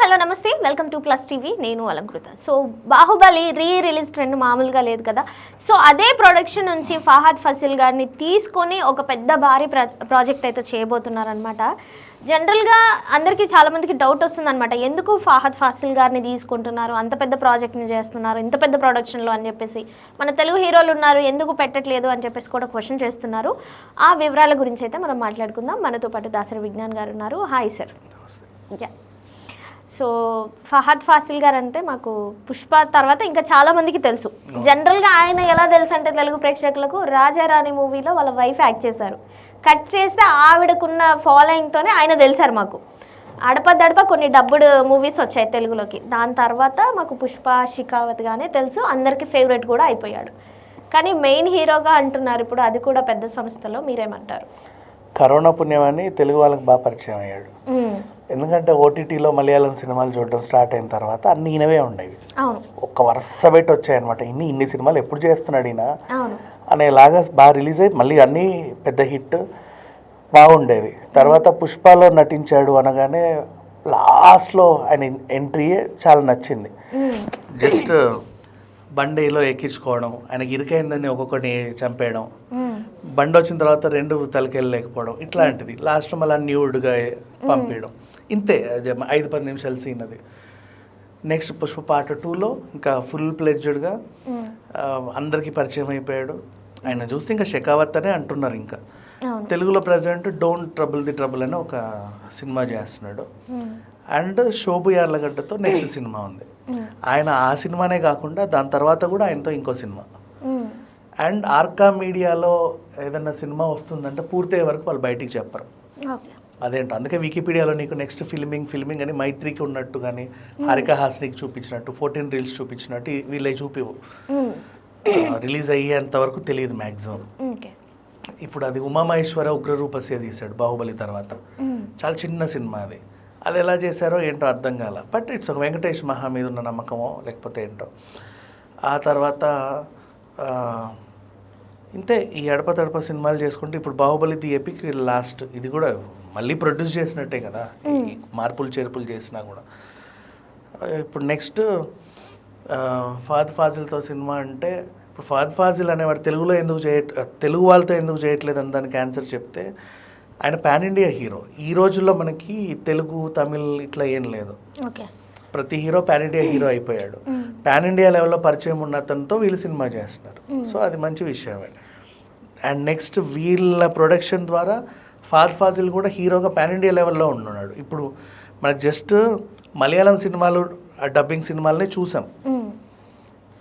Hello నమస్తే. Welcome to plus TV. నేను Alankrita. So Baahubali re release trend మామూలుగా లేదు కదా. సో అదే ప్రొడక్షన్ నుంచి ఫహాద్ ఫసిల్ గారిని తీసుకొని ఒక పెద్ద భారీ ప్ర ప్రాజెక్ట్ అయితే చేయబోతున్నారనమాట జనరల్గా అందరికీ చాలామందికి డౌట్ వస్తుందన్నమాట. ఎందుకు ఫహాద్ ఫాసిల్ గారిని తీసుకుంటున్నారు? అంత పెద్ద ప్రాజెక్ట్ని చేస్తున్నారు. ఇంత పెద్ద ప్రొడక్షన్లో అని చెప్పేసి. మన తెలుగు హీరోలు ఉన్నారు. ఎందుకు పెట్టట్లేదు అని చెప్పేసి కూడా క్వశ్చన్ చేస్తున్నారు. ఆ వివరాల గురించి అయితే మనం మాట్లాడుకుందాం. మనతో పాటు దాసరి విజ్ఞాన్ గారు ఉన్నారు. Hi sir yeah so Fahadh Faasil గారు అంటే మాకు పుష్ప తర్వాత ఇంకా చాలా మందికి తెలుసు. జనరల్గా ఆయన ఎలా తెలుసు అంటే తెలుగు ప్రేక్షకులకు రాజారాణి మూవీలో వాళ్ళ వైఫ్ యాక్ట్ చేశారు. కట్ చేస్తే ఆవిడకున్న ఫాలోయింగ్తోనే ఆయన తెలిసారు మాకు. అడప దడప కొన్ని డబ్బుడు మూవీస్ వచ్చాయి తెలుగులోకి. దాని తర్వాత మాకు పుష్ప షికావత్గానే తెలుసు. అందరికీ ఫేవరెట్ కూడా అయిపోయాడు. కానీ మెయిన్ హీరోగా అంటున్నారు ఇప్పుడు అది కూడా పెద్ద సంస్థలో మీరేమంటారు? కరోనా పుణ్యమని తెలుగు వాళ్ళకి బాగా పరిచయం అయ్యాడు. ఎందుకంటే ఓటీటీలో మలయాళం సినిమాలు చూడడం స్టార్ట్ అయిన తర్వాత అన్ని ఈయనవే ఉండేవి. అవును. ఒక్క వరుస పెట్టి వచ్చాయన్నమాట. ఇన్ని ఇన్ని సినిమాలు ఎప్పుడు చేస్తున్నాడు ఈయన? అవును. అనేలాగా బాగా రిలీజ్ అయ్యి మళ్ళీ అన్నీ పెద్ద హిట్ బాగుండేవి. తర్వాత పుష్పలో నటించాడు అనగానే లాస్ట్లో ఆయన ఎంట్రీ చాలా నచ్చింది. జస్ట్ బండిలో ఎక్కించుకోవడం ఆయనకి ఇరుకైందని ఒక్కొక్కటి చంపేయడం. బండి వచ్చిన తర్వాత రెండు తలకెళ్ళలేకపోవడం ఇట్లాంటిది. లాస్ట్లో మళ్ళీ న్యూడ్గా పంపించడం ఇంతే ఐదు పది నిమిషాలు సీన్ అది. నెక్స్ట్ పుష్ప పార్ట్ టూలో ఇంకా ఫుల్ ప్లెడ్జ్డ్గా మ్మ్. అందరికీ పరిచయం అయిపోయాడు. ఆయన చూస్తే ఇంకా షెకావత్ అనే అంటున్నారు ఇంకా. తెలుగులో present don't trouble the trouble అని ఒక సినిమా చేస్తున్నాడు. మ్మ్. అండ్ శోభు యార్లగడ్డతో నెక్స్ట్ సినిమా ఉంది. ఆయన ఆ సినిమానే కాకుండా దాని తర్వాత కూడా ఆయనతో ఇంకో సినిమా. అండ్ ఆర్కా మీడియాలో ఏదైనా సినిమా వస్తుందంటే పూర్తయ్యే వరకు వాళ్ళు బయటికి చెప్పరు. అదేంటో. అందుకే వికీపీడియాలో నీకు నెక్స్ట్ ఫిల్మింగ్ ఫిల్మింగ్ అని మైత్రికి ఉన్నట్టు కానీ హారిక హాస్నికి చూపించినట్టు ఫోర్టీన్ రీల్స్ చూపించినట్టు వీళ్ళే చూపివు. రిలీజ్ అయ్యేంత వరకు తెలియదు మ్యాక్సిమం ఓకే ఇప్పుడు అది ఉమామహేశ్వర ఉగ్రరూపస్య తీశాడు బాహుబలి తర్వాత. మ్మ్. చాలా చిన్న సినిమా అది. అది ఎలా చేశారో ఏంటో అర్థం కాల. బట్ ఇట్స్ ఒక వెంకటేష్ మహా మీద ఉన్న నమ్మకమో లేకపోతే ఏంటో. ఆ తర్వాత ఇంతే ఈ ఎడప తడప సినిమాలు చేసుకుంటే ఇప్పుడు బాహుబలి ది ఎపిక్ లాస్ట్ ఇది కూడా మళ్ళీ ప్రొడ్యూస్ చేసినట్టే కదా. మార్పులు చేర్పులు చేసినా కూడా. ఇప్పుడు నెక్స్ట్ ఫాద్ ఫాజిల్తో సినిమా అంటే ఇప్పుడు ఫాద్ ఫాజిల్ అనేవాడు తెలుగులో ఎందుకు చేయట్ తెలుగు వాళ్ళతో ఎందుకు చేయట్లేదు అని దానికి ఆన్సర్ చెప్తే ఆయన పాన్ ఇండియా హీరో ఈ రోజుల్లో మనకి తెలుగు తమిళ్ ఇట్లా ఏం లేదు. ఓకే. ప్రతి హీరో పాన్ ఇండియా హీరో అయిపోయాడు. పాన్ ఇండియా లెవెల్లో పరిచయం ఉన్న అతనితో వీళ్ళు సినిమా చేస్తున్నారు. సో అది మంచి విషయమే. అండ్ నెక్స్ట్ వీళ్ళ ప్రొడక్షన్ ద్వారా ఫాద్ ఫాజిల్ కూడా హీరోగా పాన్ ఇండియా లెవెల్లో ఉంటున్నాడు ఇప్పుడు మనకు జస్ట్ మలయాళం సినిమాలు డబ్బింగ్ సినిమాలనే చూసాం.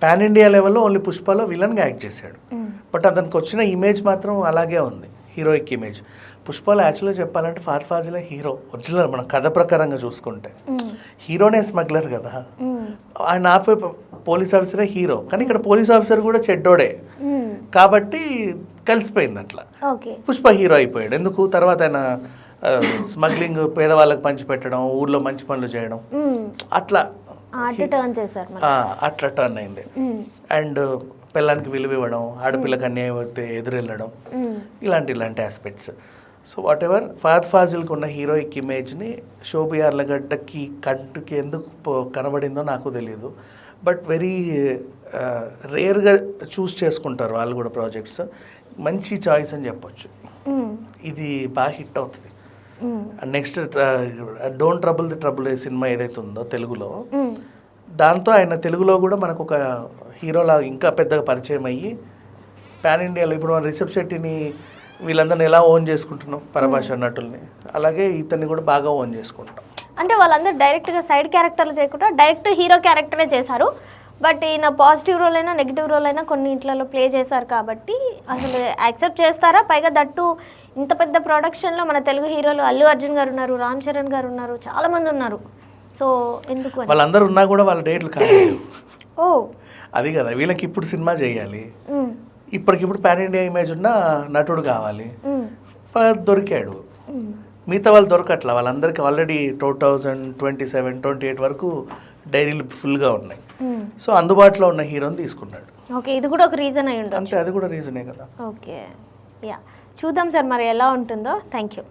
పాన్ ఇండియా లెవెల్లో ఓన్లీ పుష్పలో విలన్గా యాక్ట్ చేశాడు. బట్ అతనికి వచ్చిన ఇమేజ్ మాత్రం అలాగే ఉంది హీరోయిక్ ఇమేజ్ పుష్పలో యాక్చువల్గా చెప్పాలంటే ఫాద్ ఫాజిలే హీరో ఒరిజినల్ మన కథ ప్రకారంగా చూసుకుంటే. హీరోనే స్మగ్లర్ కదా. ఆయన ఆపే పోలీస్ ఆఫీసరే హీరో కానీ ఇక్కడ పోలీస్ ఆఫీసర్ కూడా చెడ్డోడే. కాబట్టి కలిసిపోయింది అట్లా. పుష్ప హీరో అయిపోయాడు. ఎందుకు? తర్వాత ఆయన స్మగ్లింగ్ పేదవాళ్ళకి పంచిపెట్టడం ఊర్లో మంచి పనులు చేయడం. అట్లా అట్లా టర్న్ అయింది. అండ్ పిల్లానికి విలువ ఇవ్వడం ఆడపిల్లకి అన్యాయం అయితే ఎదురెళ్ళడం. ఇలాంటి ఇలాంటి aspects so whatever Fahadh ఫాజిల్కి ఉన్న హీరోయిక్ ఇమేజ్ని శోభి అర్లగడ్డకి కంటికి ఎందుకు కనబడిందో నాకు తెలియదు బట్ వెరీ రేర్గా చూస్ చేసుకుంటారు వాళ్ళు కూడా ప్రాజెక్ట్స్ మంచి చాయిస్ అని చెప్పొచ్చు. ఇది బాగా హిట్ అవుతుంది. Next don't trouble the trouble cinema ఏదైతే ఉందో తెలుగులో. దాంతో ఆయన తెలుగులో కూడా మనకు ఒక హీరోలా ఇంకా పెద్దగా పరిచయం అయ్యి పాన్ ఇండియాలో ఇప్పుడు మన రిషబ్ శెట్టిని వీళ్ళందరిని ఎలా ఓన్ చేసుకుంటున్నాం? పరభాష నటుల్ని. అలాగే ఇతన్ని కూడా బాగా ఓన్ చేసుకుంటాం. అంటే వాళ్ళందరూ డైరెక్ట్గా సైడ్ క్యారెక్టర్లు చేయకుండా డైరెక్ట్ హీరో క్యారెక్టరే చేశారు. బట్ ఈయన పాజిటివ్ రోల్ అయినా నెగిటివ్ రోల్ అయినా కొన్ని ఇంట్లలో ప్లే చేశారు కాబట్టి అసలు యాక్సెప్ట్ చేస్తారా? పైగా దట్టు ఇంత పెద్ద ప్రొడక్షన్లో మన తెలుగు హీరోలు అల్లు అర్జున్ గారు ఉన్నారు రామ్ చరణ్ గారు ఉన్నారు చాలా మంది ఉన్నారు. సో ఎందుకు వాళ్ళందరూ ఉన్నా కూడా వాళ్ళ డేట్లు కాలేదు. ఓ. అది కదా వీళ్ళకి ఇప్పుడు సినిమా చేయాలి. ఇప్పటికిప్పుడు పాన్ ఇండియా ఇమేజ్ ఉన్న నటుడు కావాలి. దొరికాడు. మిగతా వాళ్ళు దొరకట్ల వాళ్ళందరికీ already two thousand twenty seven twenty eight వరకు డైరీలు ఫుల్గా ఉన్నాయి. సో అందుబాటులో ఉన్న హీరోని తీసుకున్నాడు. ఓకే ఇది కూడా ఒక రీజన్ అయి ఉండదు అంతే అది కూడా రీజనే కదా. Okay yeah. చూద్దాం సార్ మరి ఎలా ఉంటుందో. Thank you.